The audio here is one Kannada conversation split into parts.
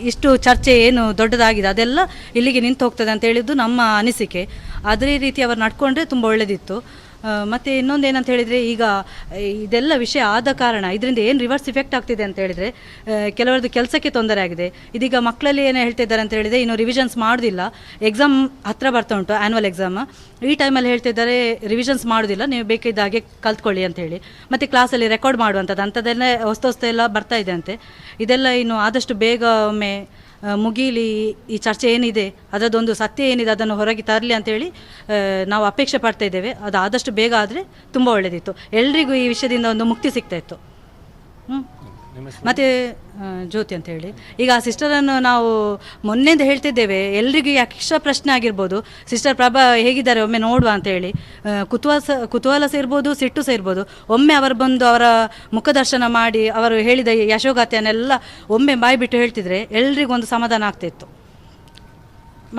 ಇಷ್ಟು ಚರ್ಚೆ ಏನು ದೊಡ್ಡದಾಗಿದೆ ಅದೆಲ್ಲ ಇಲ್ಲಿಗೆ ನಿಂತು ಹೋಗ್ತದೆ ಅಂತ ಹೇಳಿದ್ದು ನಮ್ಮ ಅನಿಸಿಕೆ. ಅದೇ ರೀತಿ ಅವರು ನಡ್ಕೊಂಡ್ರೆ ತುಂಬ ಒಳ್ಳೆದಿತ್ತು. ಆ, ಮತ್ತೆ ಇನ್ನೊಂದು ಏನಂತ ಹೇಳಿದರೆ ಈಗ ಇದೆಲ್ಲ ವಿಷಯ ಆದ ಕಾರಣ ಇದರಿಂದ ಏನು ರಿವರ್ಸ್ ಇಫೆಕ್ಟ್ ಆಗ್ತಿದೆ ಅಂತ ಹೇಳಿದರೆ ಕೆಲವರದ್ದು ಕೆಲಸಕ್ಕೆ ತೊಂದರೆ ಆಗಿದೆ. ಇದೀಗ ಮಕ್ಕಳಲ್ಲಿ ಏನು ಹೇಳ್ತಿದ್ದಾರೆ ಅಂತ ಹೇಳಿದರೆ ಇನ್ನು ರಿವಿಷನ್ಸ್ ಮಾಡೋದಿಲ್ಲ. ಎಕ್ಸಾಮ್ ಹತ್ರ ಬರ್ತಾ ಉಂಟು ಆ್ಯನ್ಯುವಲ್ ಎಕ್ಸಾಮ್ ಈ ಟೈಮಲ್ಲಿ ಹೇಳ್ತಿದ್ದಾರೆ ರಿವಿಷನ್ಸ್ ಮಾಡೋದಿಲ್ಲ ನೀವು ಬೇಕಿದ್ದ ಹಾಗೆ ಕಲ್ತ್ಕೊಳ್ಳಿ ಅಂತ ಹೇಳಿ. ಮತ್ತು ಕ್ಲಾಸಲ್ಲಿ ರೆಕಾರ್ಡ್ ಮಾಡುವಂಥದ್ದು ಅಂಥದ್ದೆಲ್ಲ ಹೊಸ್ತು ಹೊಸ್ತು ಎಲ್ಲ ಬರ್ತಾ ಇದೆ ಅಂತೆ. ಇದೆಲ್ಲ ಇನ್ನು ಆದಷ್ಟು ಬೇಗ ಒಮ್ಮೆ ಮುಗೀಲಿ ಈ ಚರ್ಚೆ ಏನಿದೆ ಅದರದ್ದೊಂದು ಸತ್ಯ ಏನಿದೆ ಅದನ್ನು ಹೊರಗೆ ತರಲಿ ಅಂತೇಳಿ ನಾವು ಅಪೇಕ್ಷೆ ಪಡ್ತಾ ಇದ್ದೇವೆ. ಅದು ಆದಷ್ಟು ಬೇಗ ಆದರೆ ತುಂಬ ಒಳ್ಳೆಯದಿತ್ತು ಎಲ್ರಿಗೂ ಈ ವಿಷಯದಿಂದ ಒಂದು ಮುಕ್ತಿ ಸಿಗ್ತಾ ಇತ್ತು. ಹ್ಮ್. ಮತ್ತೆ ಜ್ಯೋತಿ ಅಂತ ಹೇಳಿ. ಈಗ ಆ ಸಿಸ್ಟರನ್ನು ನಾವು ಮೊನ್ನೆಯಿಂದ ಹೇಳ್ತಿದ್ದೇವೆ, ಎಲ್ರಿಗೂ ಯಕ್ಷ ಪ್ರಶ್ನೆ ಆಗಿರ್ಬೋದು, ಸಿಸ್ಟರ್ ಪ್ರಭಾ ಹೇಗಿದ್ದಾರೆ, ಒಮ್ಮೆ ನೋಡುವ ಅಂತ ಹೇಳಿ. ಕುತೂಹಲ ಕುತೂಹಲ ಸಹ ಇರ್ಬೋದು ಸಿಟ್ಟು ಸೇರ್ಬೋದು. ಒಮ್ಮೆ ಅವರು ಬಂದು ಅವರ ಮುಖದರ್ಶನ ಮಾಡಿ, ಅವರು ಹೇಳಿದ ಯಶೋಗಾತೆಯನ್ನೆಲ್ಲ ಒಮ್ಮೆ ಬಾಯ್ಬಿಟ್ಟು ಹೇಳ್ತಿದ್ರೆ ಎಲ್ರಿಗೂ ಒಂದು ಸಮಾಧಾನ ಆಗ್ತಿತ್ತು.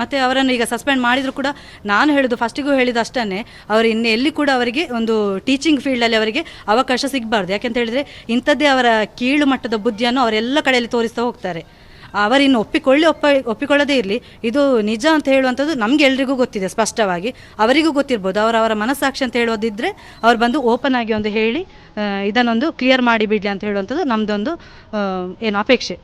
ಮತ್ತು ಅವರನ್ನು ಈಗ ಸಸ್ಪೆಂಡ್ ಮಾಡಿದರೂ ಕೂಡ ನಾನು ಹೇಳೋದು ಫಸ್ಟಿಗೂ ಹೇಳಿದ ಅಷ್ಟನ್ನೇ, ಅವರು ಇನ್ನು ಎಲ್ಲಿ ಕೂಡ ಅವರಿಗೆ ಒಂದು ಟೀಚಿಂಗ್ ಫೀಲ್ಡಲ್ಲಿ ಅವರಿಗೆ ಅವಕಾಶ ಸಿಗಬಾರ್ದು. ಯಾಕೆಂತ ಹೇಳಿದ್ರೆ ಇಂಥದ್ದೇ ಅವರ ಕೀಳು ಮಟ್ಟದ ಬುದ್ಧಿಯನ್ನು ಅವರೆಲ್ಲ ಕಡೆಯಲ್ಲಿ ತೋರಿಸ್ತಾ ಹೋಗ್ತಾರೆ. ಅವರಿನ್ನು ಒಪ್ಪಿಕೊಳ್ಳಿ, ಒಪ್ಪ, ಒಪ್ಪಿಕೊಳ್ಳದೇ ಇರಲಿ. ಇದು ನಿಜ ಅಂತ ಹೇಳುವಂಥದ್ದು ನಮಗೆ ಎಲ್ರಿಗೂ ಗೊತ್ತಿದೆ ಸ್ಪಷ್ಟವಾಗಿ. ಅವರಿಗೂ ಗೊತ್ತಿರ್ಬೋದು. ಅವರ ಅವರ ಮನಸ್ಸಾಕ್ಷಿ ಅಂತ ಹೇಳೋದಿದ್ದರೆ ಅವ್ರು ಬಂದು ಓಪನ್ ಆಗಿ ಒಂದು ಹೇಳಿ ಇದನ್ನೊಂದು ಕ್ಲಿಯರ್ ಮಾಡಿ ಬಿಡಲಿ ಅಂತ ಹೇಳುವಂಥದ್ದು ನಮ್ಮದೊಂದು ಏನು ಅಪೇಕ್ಷೆ.